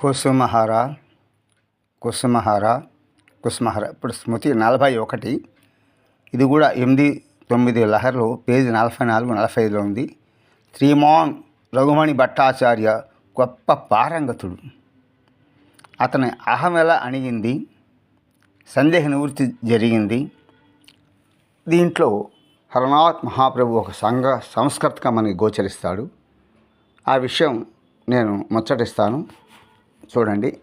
కుసుమహార కుసుమహార కుసుమహార. ఇప్పుడు స్మృతి నలభై ఒకటి. ఇది కూడా ఎనిమిది తొమ్మిది లహర్లు పేజీ నలభై నాలుగు నలభై ఐదులో ఉంది. శ్రీమాన్ రఘుమణి భట్టాచార్య గొప్ప పారంగతుడు. అతని అహం ఎలా అణిగింది? సందేహ నివృత్తి జరిగింది. దీంట్లో హరనాథ్ మహాప్రభు ఒక సంఘ సంస్కర్తగా గోచరిస్తాడు. ఆ విషయం నేను ముచ్చటిస్తాను. చూడండి.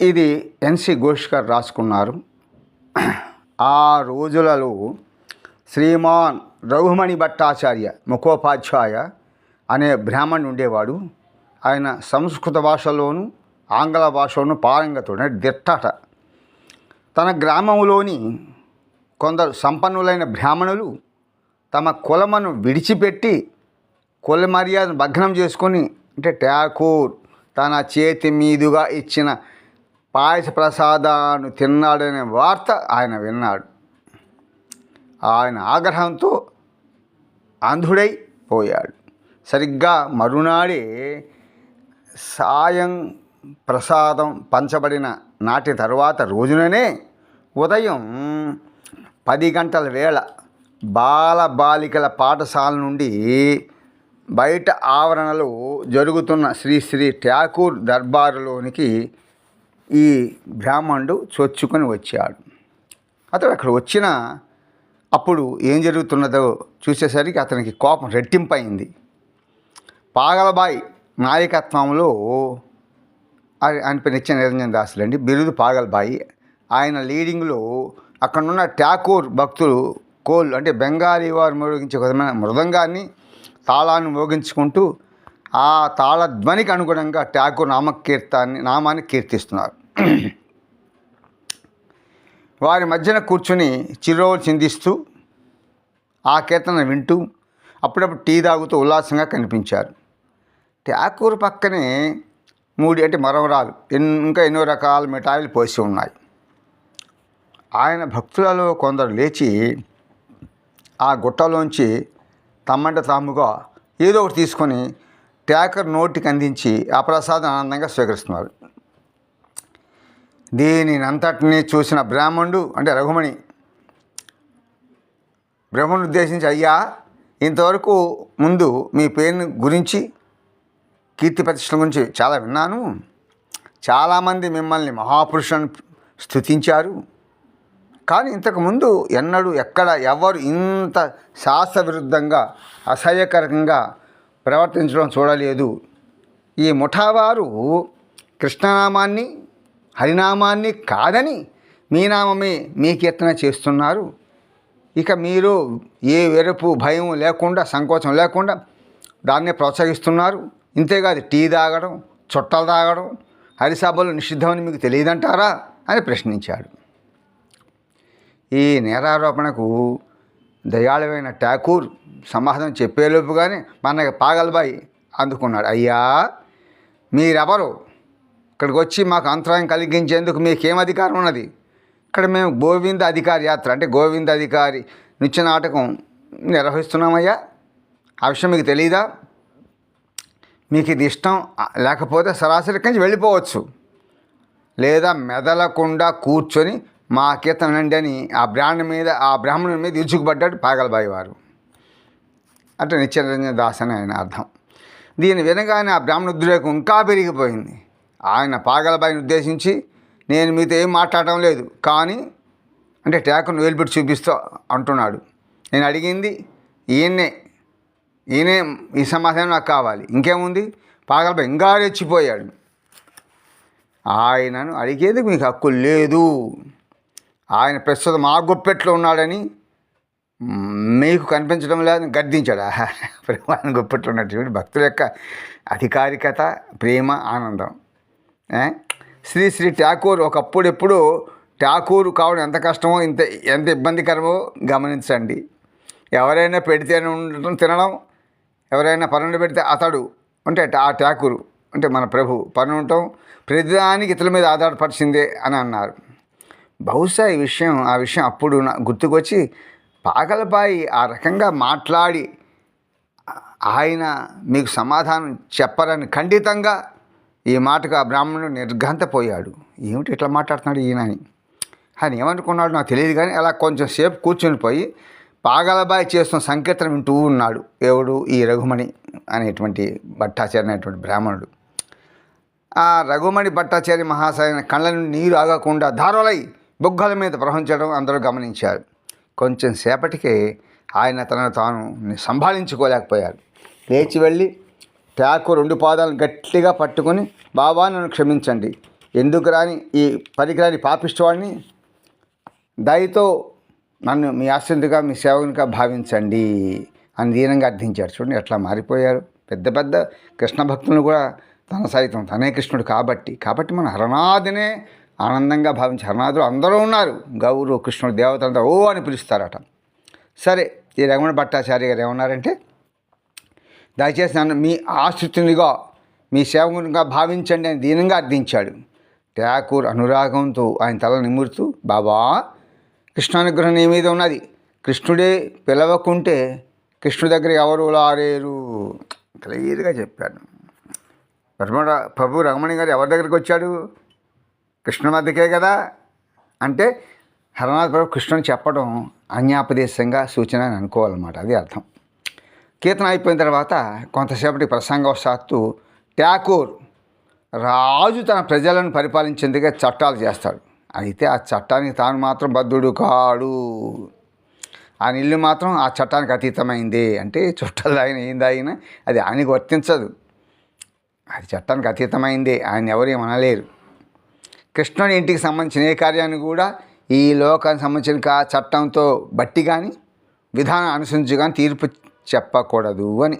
ఇది ఎన్సి ఘోష్ గారు రాసుకున్నారు. ఆ రోజులలో శ్రీమాన్ రఘుమణి భట్టాచార్య ముఖోపాధ్యాయ అనే బ్రాహ్మణుడు ఉండేవాడు. ఆయన సంస్కృత భాషలోను ఆంగ్ల భాషలోను పారంగతుడు దిట్టట. తన గ్రామంలోని కొందరు సంపన్నులైన బ్రాహ్మణులు తమ కులమను విడిచిపెట్టి కుల మర్యాదను భగ్నం చేసుకొని అంటే ఠాకూర్ తన చేతి మీదుగా ఇచ్చిన పాయస ప్రసాదాన్ని తిన్నాడనే వార్త ఆయన విన్నాడు. ఆయన ఆగ్రహంతో అంధుడై పోయాడు. సరిగ్గా మరునాడే సాయం ప్రసాదం పంచబడిన నాటి తర్వాత రోజుననే ఉదయం పది గంటల వేళ బాలబాలికల పాఠశాల నుండి బయట ఆవరణలో జరుగుతున్న శ్రీ శ్రీ ఠాకూర్ దర్బారులోనికి ఈ బ్రాహ్మణుడు చొచ్చుకొని వచ్చాడు. అతడు అక్కడ వచ్చిన అప్పుడు ఏం జరుగుతున్నదో చూసేసరికి అతనికి కోపం రెట్టింపైంది పాగలబాయి నాయకత్వంలో ఆయన పేరు నిత్య నిరంజన్ దాసులు అండి బిరుదు పాగల్బాయి. ఆయన లీడింగ్లో అక్కడున్న ఠాకూర్ భక్తులు కోల్ అంటే బెంగాలీ వారు మృగించే విధమైన మృదంగాన్ని తాళాన్ని మోగించుకుంటూ ఆ తాళ ధ్వనికి అనుగుణంగా ఠాకూర్ నామకీర్తాన్ని నామాన్ని కీర్తిస్తున్నారు. వారి మధ్యన కూర్చుని చిరునవ్వులు చిందిస్తూ ఆ కీర్తన వింటూ అప్పుడప్పుడు టీ తాగుతూ ఉల్లాసంగా కనిపించారు. ఠాకూర్ పక్కనే మూడు అంటే మరవరాలు ఎన్ ఇంకా ఎన్నో రకాల మిఠాయిలు పోసి ఉన్నాయి. ఆయన భక్తులలో కొందరు లేచి ఆ గుట్టలోంచి తమ్మంట తాముగా ఏదో ఒకటి తీసుకొని ట్యాకర్ నోటికి అందించి ఆ ప్రసాదం ఆనందంగా స్వీకరిస్తున్నారు. దీనిని చూసిన బ్రాహ్మణుడు అంటే రఘుమణి బ్రహ్మను ఉద్దేశించి అయ్యా ఇంతవరకు ముందు మీ పేరుని గురించి కీర్తి ప్రతిష్టల గురించి చాలా విన్నాను. చాలామంది మిమ్మల్ని మహాపురుషులను స్థుతించారు. కానీ ఇంతకుముందు ఎన్నడూ ఎక్కడ ఎవరు ఇంత శాస్త్ర విరుద్ధంగా అసహ్యకరంగా ప్రవర్తించడం చూడలేదు. ఈ ముఠావారు కృష్ణనామాన్ని హరినామాన్ని కాదని మీ నామమే మీ కీర్తన చేస్తున్నారు. ఇక మీరు ఏ వెరుపు భయం లేకుండా సంకోచం లేకుండా దాన్నే ప్రోత్సహిస్తున్నారు. ఇంతేకాదు టీ తాగడం చుట్టలు తాగడం హరిసభలు నిషిద్ధమని మీకు తెలియదంటారా అని ప్రశ్నించాడు. ఈ నేరారోపణకు దయాళువైన ఠాకూర్ సమాధానం చెప్పేలోపు కానీ మన పాగల్బాయి అందుకున్నాడు. అయ్యా మీరెవరు? ఇక్కడికి వచ్చి మాకు అంతరాయం కలిగించేందుకు మీకేం అధికారం ఉన్నది? ఇక్కడ మేము గోవింద అధికారి యాత్ర అంటే గోవింద అధికారి నృత్య నాటకం నిర్వహిస్తున్నామయ్యా. ఆ విషయం మీకు తెలియదా మీకు ఇది ఇష్టం? లేకపోతే సరాసరి నుంచి వెళ్ళిపోవచ్చు. లేదా మెదలకుండా కూర్చొని మా కీర్తన వినండి అని ఆ బ్రాండ్ మీద ఆ బ్రాహ్మణుని మీద ఇరుచుకుపడ్డాడు పాగలబాయి వారు. అంటే నిత్యరంజన దాస్ అని ఆయన అర్థం. దీన్ని వినగానే ఆ బ్రాహ్మణ ఉద్రేకం ఇంకా పెరిగిపోయింది. ఆయన పాగలబాయిని ఉద్దేశించి నేను మీతో ఏం మాట్లాడటం లేదు కానీ అంటే ట్యాకును వేలుపెట్టి చూపిస్తూ అంటున్నాడు. నేను అడిగింది ఈయన్నే ఈయనే ఈ సమాధానం నాకు కావాలి ఇంకేముంది? పాగలబాయి ఇంకా రెచ్చిపోయాడు. ఆయనను అడిగేది మీకు హక్కు లేదు. ఆయన ప్రస్తుతం మా గుప్పెట్లో ఉన్నాడని మీకు కనిపించడం లేదని గద్దించాడు. ఆహా, గుప్పెట్లో ఉన్నటువంటి భక్తుల యొక్క అధికారికత ప్రేమ ఆనందం. శ్రీ శ్రీ ఠాకూర్ ఒకప్పుడెప్పుడు ఠాకూర్ కావడం ఎంత కష్టమో ఇంత ఎంత ఇబ్బందికరమో గమనించండి. ఎవరైనా పెడితే ఉండటం తినడం ఎవరైనా పనులు పెడితే అతడు అంటే ఆ ఠాకూరు అంటే మన ప్రభు పని ఉండటం ప్రతిదానికి ఇతరుల మీద ఆధారపరిచిందే అని అన్నారు. బహుశా ఈ విషయం ఆ విషయం అప్పుడు నా గుర్తుకొచ్చి పాగలబాయి ఆ రకంగా మాట్లాడి ఆయన మీకు సమాధానం చెప్పరని ఖండితంగా ఈ మాటకు ఆ బ్రాహ్మణుడు నిర్ఘంతపోయాడు. ఏమిటి ఇట్లా మాట్లాడుతున్నాడు ఈయన అని. ఆయన ఏమనుకున్నాడు నాకు తెలియదు కానీ అలా కొంచెం సేపు కూర్చొని పోయి పాగలబాయి చేస్తున్న సంకీర్తనం వింటూ ఉన్నాడు. ఎవడు? ఈ రఘుమణి అనేటువంటి భట్టాచార్య అనేటువంటి బ్రాహ్మణుడు. ఆ రఘుమణి భట్టాచార్య మహాశయ కళ్ళ నుండి నీరు ఆగకుండా ధారలై బుగ్గల మీద ప్రవహించడం అందరూ గమనించారు. కొంచెం సేపటికే ఆయన తనను తాను సంభాళించుకోలేకపోయారు. లేచి వెళ్ళి ట్యాకు రెండు పాదాలను గట్టిగా పట్టుకొని బాబా నన్ను క్షమించండి. ఎందుకు రాని ఈ పనికిరాని పాపిష్టవాడిని? దయతో నన్ను మీ ఆశ్రయించుగా మీ సేవకునిగా భావించండి అని దీనంగా అర్థించాడు చూడండి ఎట్లా మారిపోయారు. పెద్ద పెద్ద కృష్ణ భక్తులను కూడా తన సైతం తనే కృష్ణుడు కాబట్టి. కాబట్టి మన హరణాదినే ఆనందంగా భావించి హరనాథులు అందరూ ఉన్నారు. గౌరు కృష్ణుడు దేవతలంతా ఓ అని పిలుస్తారట. సరే ఈ రమణ భట్టాచార్య గారు ఏమన్నారంటే దయచేసి నన్ను మీ ఆశ్రితునిగా మీ సేవకునిగా భావించండి అని దీనంగా అర్థించాడు. ఠాకూర్ అనురాగంతో ఆయన తల నిమురుతూ బాబా కృష్ణానుగ్రహం నీ మీద ఉన్నది. కృష్ణుడే పిలవకుంటే కృష్ణుడి దగ్గర ఎవరు లారేరు? క్లియర్గా చెప్పాడు. ప్రభు రమణి గారు ఎవరి దగ్గరికి వచ్చాడు? కృష్ణ కదా? అంటే హరనాథ్ ప్రభు కృష్ణుని చెప్పడం అన్యాపదేశంగా సూచన అని అనుకోవాలన్నమాట అది అర్థం. కీర్తన అయిపోయిన తర్వాత కొంతసేపటి ప్రసంగవశాత్తు ఠాకూర్ రాజు తన ప్రజలను పరిపాలించేందుకే చట్టాలు చేస్తాడు. అయితే ఆ చట్టానికి తాను మాత్రం బద్ధుడు కాడు. ఆ ఇల్లు మాత్రం ఆ చట్టానికి అతీతమైంది అంటే చుట్టాలు ఆయన ఏంది ఆయన? అది ఆయనకు వర్తించదు. అది చట్టానికి అతీతమైంది ఆయన ఎవరు ఏమనలేరు. కృష్ణుని ఇంటికి సంబంధించిన ఏ కార్యాన్ని కూడా ఈ లోకానికి సంబంధించిన కా- చట్టంతో బట్టి కానీ విధానం అనుసరించి కానీ తీర్పు చెప్పకూడదు అని.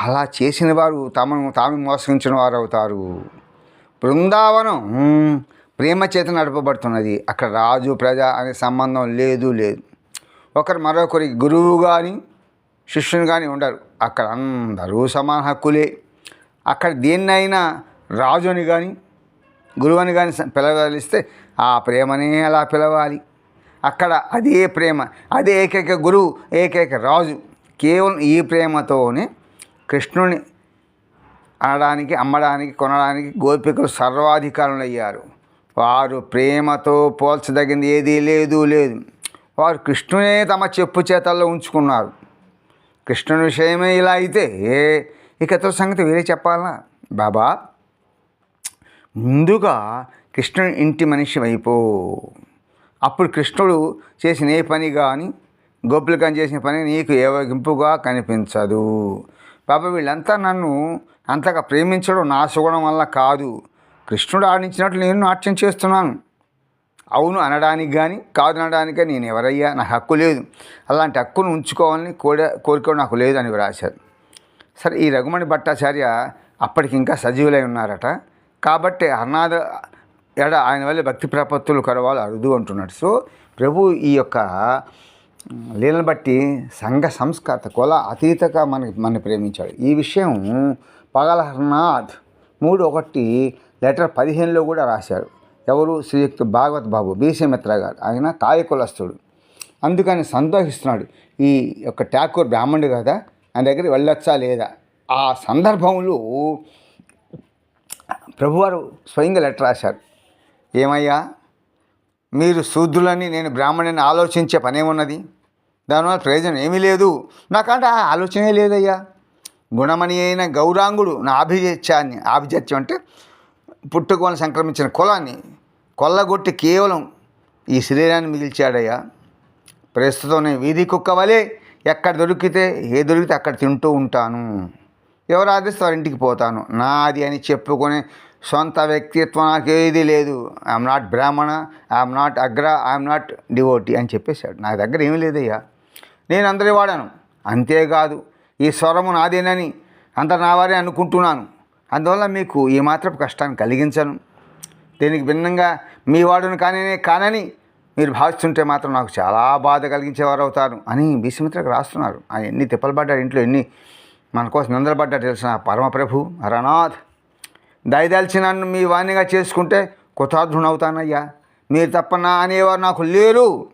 అలా చేసిన వారు తమను తాము మోసగించిన వారు అవుతారు బృందావనం మ్, ప్రేమ చేత నడపబడుతున్నది. అక్కడ రాజు ప్రజ అనే సంబంధం లేదు లేదు. ఒకరు మరొకరికి గురువు కానీ శిష్యుని కానీ ఉండరు. అక్కడ అందరూ సమాన హక్కులే. అక్కడ దేన్నైనా రాజుని కానీ గురువుని కానీ పిలవలిస్తే ఆ ప్రేమనే అలా పిలవాలి. అక్కడ అదే ప్రేమ అదే ఏకైక గురువు ఏకైక రాజు కేవలం ఈ ప్రేమతోనే కృష్ణుని అనడానికి అమ్మడానికి కొనడానికి గోపికలు సర్వాధికారులు అయ్యారు వారు ప్రేమతో పోల్చదగింది ఏదీ లేదు లేదు. వారు కృష్ణునే తమ చెప్పు చేతల్లో ఉంచుకున్నారు. కృష్ణుని విషయమే ఇలా అయితే ఏ ఇకతో సంగతి వేరే చెప్పాలా? బాబా ముందుగా కృష్ణుని ఇంటి మనిషి అయిపో అప్పుడు కృష్ణుడు చేసిన ఏ పని కానీ గోపికం చేసిన పని నీకు ఏవగింపుగా కనిపించదు. పాప వీళ్ళంతా నన్ను అంతగా ప్రేమించడం నా సుగుణం వల్ల కాదు. కృష్ణుడు ఆడించినట్లు నేను నాట్యం చేస్తున్నాను. అవును అనడానికి కానీ కాదు అనడానికి కానీ నేను ఎవరయ్యా? నాకు హక్కు లేదు. అలాంటి హక్కును ఉంచుకోవాలని కోడ కోరిక నాకు లేదు అని రాశారు సరే ఈ రఘుమణి భట్టాచార్య అప్పటికి ఇంకా సజీవులై ఉన్నారట. కాబట్టి అన్నాద ఎడ ఆయన వల్ల భక్తి ప్రపత్తులు కరవాలు అరుదు అంటున్నాడు. సో ప్రభు ఈ యొక్క లీలను బట్టి సంఘ సంస్కర్త కుల అతీతగా మనకి మన ప్రేమించాడు. ఈ విషయం పగలహర్నాథ్ మూడు ఒకటి లెటర్ పదిహేనులో కూడా రాశారు ఎవరు? శ్రీయుక్త భాగవత్ బాబు బీసీ మిత్ర గారు. ఆయన కాయకులస్తుడు అందుకని సంతోషిస్తున్నాడు. ఈ యొక్క ఠాకూర్ బ్రాహ్మణుడు కదా ఆయన దగ్గరికి వెళ్ళొచ్చా లేదా? ఆ సందర్భంలో ప్రభువారు స్వయంగా లెటర్ రాశారు. ఏమయ్యా? మీరు శూద్రులని నేను బ్రాహ్మణుని ఆలోచించే పనేమున్నది? దానివల్ల ప్రయోజనం ఏమీ లేదు. నాకంటే ఆ ఆలోచనే లేదయ్యా. గుణమణి అయిన గౌరాంగుడు నా ఆభిజత్యాన్ని ఆభిజత్యం అంటే పుట్టుకోని సంక్రమించిన కులాన్ని కొల్లగొట్టి కేవలం ఈ శరీరాన్ని మిగిల్చాడయ్యా. ప్రస్తుతం నేను వీధి కుక్క వలె ఎక్కడ దొరికితే ఏ దొరికితే అక్కడ తింటూ ఉంటాను. ఎవరు ఆదేశిస్తే ఇంటికి పోతాను. నాది అని చెప్పుకొని సొంత వ్యక్తిత్వం నాకు ఏది లేదు. I'm not Brahmana I'm not అగ్ర ఐఎమ్ నాట్ డివోటీ అని చెప్పేశాడు. నా దగ్గర ఏమీ లేదయ్యా. నేను అందరి వాడాను. అంతేకాదు ఈ స్వరము నాదేనని అంత నా వారే అనుకుంటున్నాను. అందువల్ల మీకు ఈ మాత్రపు కష్టాన్ని కలిగించను. దీనికి భిన్నంగా మీ వాడును కాననే కానని మీరు భావిస్తుంటే మాత్రం నాకు చాలా బాధ కలిగించేవారు అవుతారు అని భీష్మిత్రకు రాస్తున్నారు. ఆయన ఎన్ని తిప్పలు పడ్డాడు ఇంట్లో ఎన్ని మన కోసం నిందలపడ్డాడు తెలిసిన పరమప్రభు హరనాథ్. దయదాల్చి నన్ను మీ వాణిగా చేసుకుంటే కృతార్థునవుతానయ్యా మీరు తప్ప నా అనేవారు నాకు లేరు.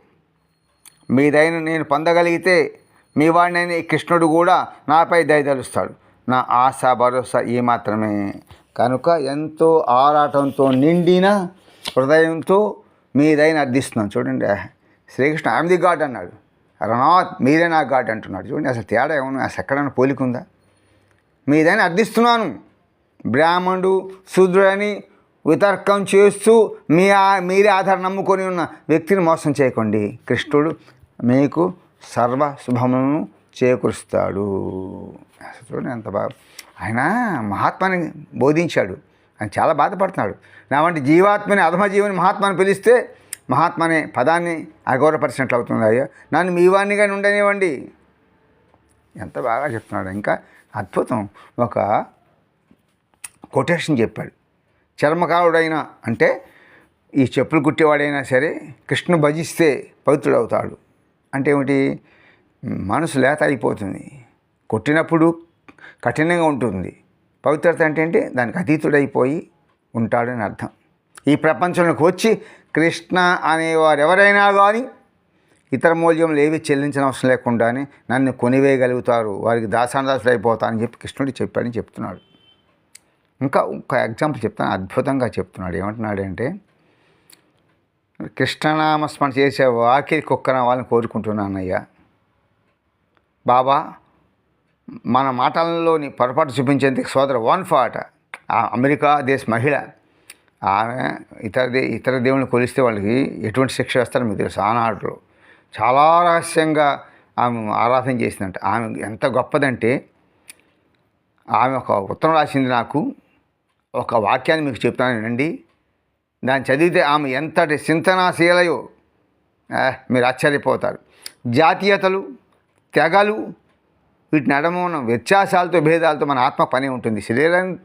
మీ దయను నేను పొందగలిగితే మీ వాడినైన ఈ కృష్ణుడు కూడా నాపై దయదలుస్తాడు. నా ఆశ భరోసా ఈ మాత్రమే. కనుక ఎంతో ఆరాటంతో నిండిన హృదయంతో మీదైన అర్థిస్తున్నాను. చూడండి. శ్రీకృష్ణ ఐఎమ్ ది గాడ్ అన్నాడు. రనాథ్ మీరే నా గాడ్ అంటున్నాడు. చూడండి అసలు తేడా ఏమన్నా అసలు ఎక్కడైనా పోలిక ఉందా మీదైనా అర్థిస్తున్నాను. బ్రాహ్మణుడు శూద్రుడని వితర్కం చేస్తూ మీ ఆ- మీరే ఆధారం నమ్ముకొని ఉన్న వ్యక్తిని మోసం చేయకండి. కృష్ణుడు మీకు సర్వ శుభములను చేకూరుస్తాడు. చూడండి ఎంత బాగా. ఆయన మహాత్మాని బోధించాడు. ఆయన చాలా బాధపడుతున్నాడు. నా వంటి జీవాత్మని అధమ జీవని మహాత్మాని పిలిస్తే మహాత్మనే పదాన్ని అగౌరవపరిచినట్లు అవుతుంది అయ్యో నన్ను మీ వాణ్ణిగా ఉండనివ్వండి. ఎంత బాగా చెప్తున్నాడు. ఇంకా అద్భుతం. ఒక కొటేషన్ చెప్పాడు. చర్మకారుడైనా అంటే ఈ చెప్పులు కుట్టేవాడైనా సరే కృష్ణ భజిస్తే పవిత్రుడవుతాడు. అంటే ఏమిటి? మనసు లేత అయిపోతుంది కొట్టినప్పుడు కఠినంగా ఉంటుంది. పవిత్రత అంటే ఏంటి? దానికి అతీతుడైపోయి ఉంటాడని అర్థం. ఈ ప్రపంచంలోకి వచ్చి కృష్ణ అనేవారు ఎవరైనా కానీ ఇతర మూల్యములు ఏవి చెల్లించిన అవసరం లేకుండానే నన్ను కొనివేయగలుగుతారు. వారికి దాసానదాసుడు అయిపోతారని చెప్పి కృష్ణుడు చెప్పాడని చెప్తున్నాడు. ఇంకా ఒక ఎగ్జాంపుల్ చెప్తాను అద్భుతంగా చెప్తున్నాడు. ఏమంటున్నాడంటే కృష్ణనామస్మరణ చేసే వాకిలి కుక్కన వాళ్ళని కోరుకుంటున్నానయ్యా బాబా మన మాటలలోని పొరపాటు చూపించేందుకు సోదరు వన్ ఫాట్ ఆ అమెరికా దేశ మహిళ ఆమె ఇతర దే ఇతర దేవుళ్ళని కొలిస్తే వాళ్ళకి ఎటువంటి శిక్ష వేస్తారో మీకు తెలుసు. ఆనాడులో చాలా రహస్యంగా ఆమె ఆరాధన చేసిందంట. ఆమె ఎంత గొప్పదంటే ఆమె ఒక ఉత్తరం రాసింది నాకు ఒక వాక్యాన్ని మీకు చెప్తాను వినండి. దాన్ని చదివితే ఆమె ఎంతటి చింతనాశీలయో మీరు ఆశ్చర్యపోతారు. జాతీయతలు తెగలు వీటిని ఉన్న వ్యత్యాసాలతో భేదాలతో మన ఆత్మ పని ఉంటుంది. శరీరం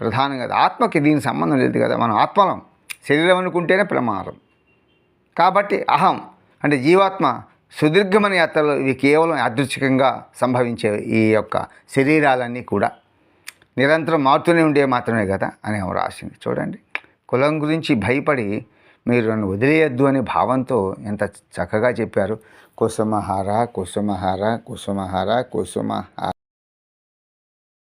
ప్రధానం కదా ఆత్మకి దీనికి సంబంధం లేదు కదా. మనం ఆత్మలం. శరీరం అనుకుంటేనే ప్రమాదం. కాబట్టి అహం అంటే జీవాత్మ సుదీర్ఘమైన యాత్రలో ఇవి కేవలం యాదృచ్ఛికంగా సంభవించే ఈ యొక్క శరీరాలన్నీ కూడా నిరంతరం మారుతూనే ఉండే మాత్రమే కదా అని ఆమె రాసింది చూడండి. కులం గురించి భయపడి మీరు నన్ను వదిలేయద్దు అనే భావంతో ఎంత చక్కగా చెప్పారు. కుసుమహార కుసుమహార కుసుమహార కుసుమహార.